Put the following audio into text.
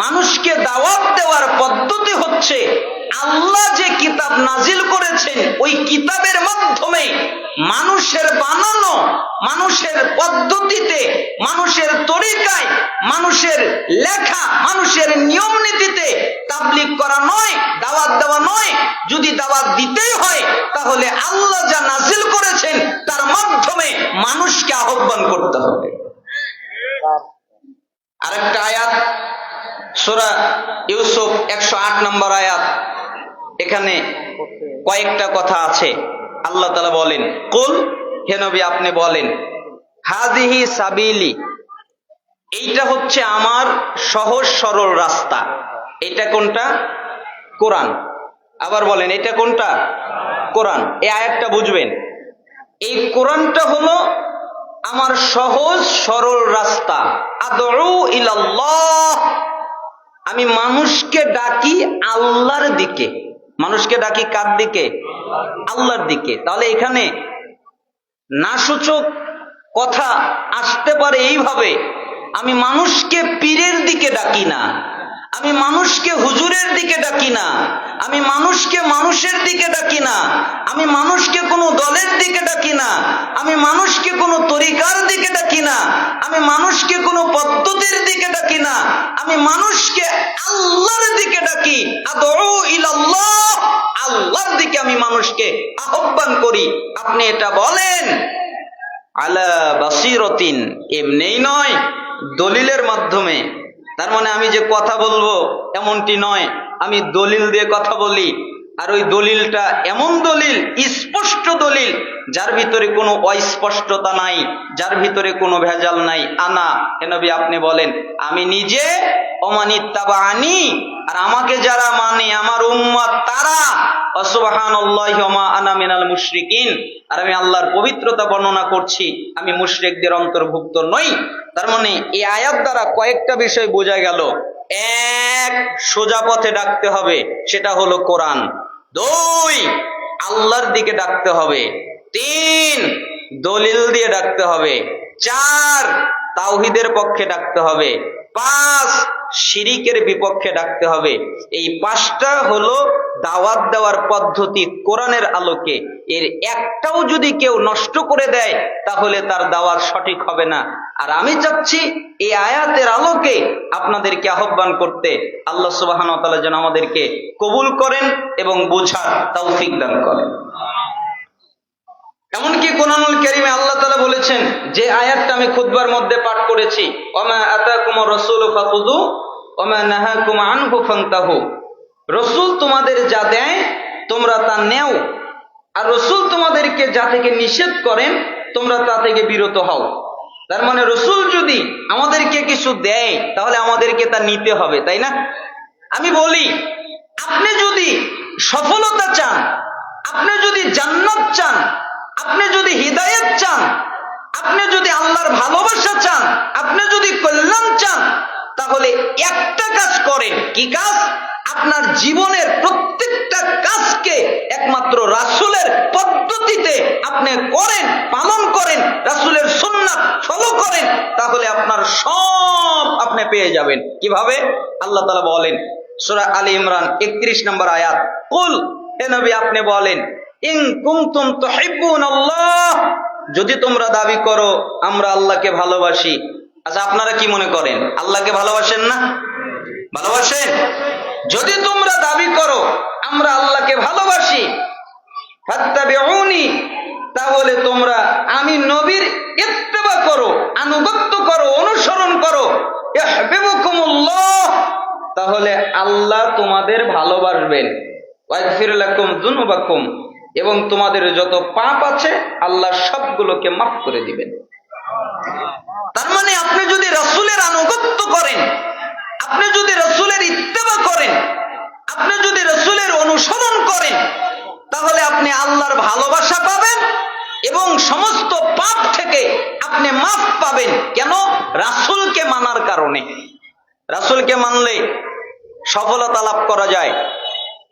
মানুষকে দাওয়াত দেওয়ার পদ্ধতি হচ্ছে আল্লাহ যে কিতাব নাজিল করেছেন, ওই কিতাবের মাধ্যমে মানুষের বানানো, মানুষের পদ্ধতিতে, মানুষের তরিকায়, মানুষের লেখা, মানুষের নিয়ম নীতিতে তাবলিগ করা নয়, দাওয়াত দেওয়া নয়। যদি দাওয়াত দিতেই হয়, তাহলে আল্লাহ যা নাজিল করেছেন, তার মাধ্যমে মানুষকে আহ্বান করতে হবে। আরেকটা আয়াত সূরা ইউসুফ একশো আট নম্বর আয়াত। এখানে কয়েকটা কথা আছে। আল্লাহ তালা বলেন, কুল, হে নবী, আপনি বলেন হাদিহি সাবিলি, এইটা হচ্ছে আমার সহজ সরল রাস্তা। এটা কোনটা? কোরআন। আবার বলেন, এটা কোনটা? কোরআন। এই আয়াতটা বুঝবেন। এই কোরআনটা হলো আমার সহজ সরল রাস্তা। আদরু ইলাল্লাহ আমি মানুষকে ডাকি আল্লাহর দিকে। মানুষকে ডাকি কার দিকে? আল্লাহর দিকে। তাহলে এখানে নাসূচক কথা আসতে পারে এইভাবে, আমি মানুষকে পীরের দিকে ডাকি না, আমি মানুষকে হুজুরের দিকে ডাকি না, আমি মানুষকে মানুষের দিকে ডাকি না, আমি মানুষকে কোনো দলের দিকে ডাকি না, আমি মানুষকে কোনো তরিকার ডাকি না আমি মানুষকে কোনো পদ্ধতির দিকে ডাকি না আমি মানুষকে আল্লাহর দিকে ডাকি। আল্লাহর দিকে আমি মানুষকে আহ্বান করি। আপনি এটা বলেন। আলা বাসিরতিন এমনিই নয়, দলিলের মাধ্যমে। তার মানে আমি যে কথা বলব এমনটি নয়। আমি দলিল দিয়ে কথা বলি। আর ওই দলিলটা এমন দলিল, স্পষ্ট দলিল, যার ভিতরে কোনো অস্পষ্টতা নাই, যার ভিতরে কোনো ভেজাল নাই। আনা হেনবি আপনি বলেন, আমি নিজে অমানিত আর আমাকে যারা মানে আমার উম্মত তারা আর আমি আল্লাহর পবিত্রতা বর্ণনা করছি, আমি অন্তর্ভুক্ত নই। তার মানে এই দ্বারা কয়েকটা বিষয় বোঝা গেল। এক, সোজা পথে ডাকতে হবে, সেটা হলো কোরআন। দুই, আল্লাহর দিকে ডাকতে হবে। তিন, দলিল দিয়ে ডাকতে হবে। চার, তাওহিদের পক্ষে ডাকতে হবে। পাঁচ শিরিকের বিপক্ষে ডাকতে হবে। এই পাঁচটা হলো দাওয়াত দেওয়ার পদ্ধতি কোরআনের আলোকে। এর একটাও যদি কেউ নষ্ট করে দেয়, তাহলে তার দাওয়াত সঠিক হবে না। আর আমি চাচ্ছি এই আয়াতের আলোকে আপনাদেরকে আহ্বান করতে আল্লাহ তাআলা যেন আমাদেরকে কবুল করেন এবং বোঝার তৌফিক দান করেন। এমনকি কোরআনুল কারীমে আল্লাহ তালা বলেছেন, যে আয়াতটা আমি খুতবার মধ্যে পাঠ করেছি, ওমা আতাকুমুর রাসূলু ফাখুযু, ওমা নাহাকুম আনহু ফান্তাহু। রসুল তোমাদের যা দেয়, তোমরা তা নেও। আর রসুল তোমাদেরকে যা থেকে নিষেধ করেন, তোমরা তা থেকে বিরত হও। তার মানে রসুল যদি আমাদেরকে কিছু দেয়, তাহলে আমাদেরকে তা নিতে হবে, তাই না? আমি বলি, আপনি যদি সফলতা চান, আপনি যদি জান্নাত চান আপনি যদি হৃদায়ত চান, আপনি যদি আল্লাহর ভালোবাসা চান, আপনি যদি কল্যাণ চান, তাহলে একটা কাজ করেন। কি কাজ? আপনার জীবনের প্রত্যেকটা কাজকে একমাত্র রাসুলের পদ্ধতিতে আপনি করেন, পালন করেন, রাসুলের সুন্নাত ফলো করেন, তাহলে আপনার সব আপনি পেয়ে যাবেন। কীভাবে? আল্লাহ তালা বলেন, সুরা আলী ইমরান একত্রিশ নম্বর আয়াত। কুল, হে নবী, আপনি বলেন ইন কুমতুম আল্লাহ। যদি তোমরা দাবি করো, আমরা আল্লাহকে ভালোবাসি। আচ্ছা আপনারা কি মনে করেন? আল্লাহকে ভালোবাসেন না? ভালোবাসেন? যদি তোমরা দাবি করো, আমরা আল্লাহকে ভালোবাসি। তাহলে তোমরা আমি নবীর ইত্তেবা করো, আনুগত্য করো, অনুসরণ করো। তাহলে আল্লাহ তোমাদের ভালোবাসবেন। এবং তোমাদের যত পাপ আছে, আল্লাহ সবগুলোকে মাফ করে দিবেন। তার মানে আপনি যদি রসুলের আনুগত্য করেন, আপনি যদি রসুলের ইত্তেবা করেন, আপনি যদি রসুলের অনুসরণ করেন, তাহলে আপনি আল্লাহর ভালোবাসা পাবেন এবং সমস্ত পাপ থেকে আপনি মাফ পাবেন। কেন? রাসুলকে মানার কারণে। রাসুলকে মানলে সফলতা লাভ করা যায়।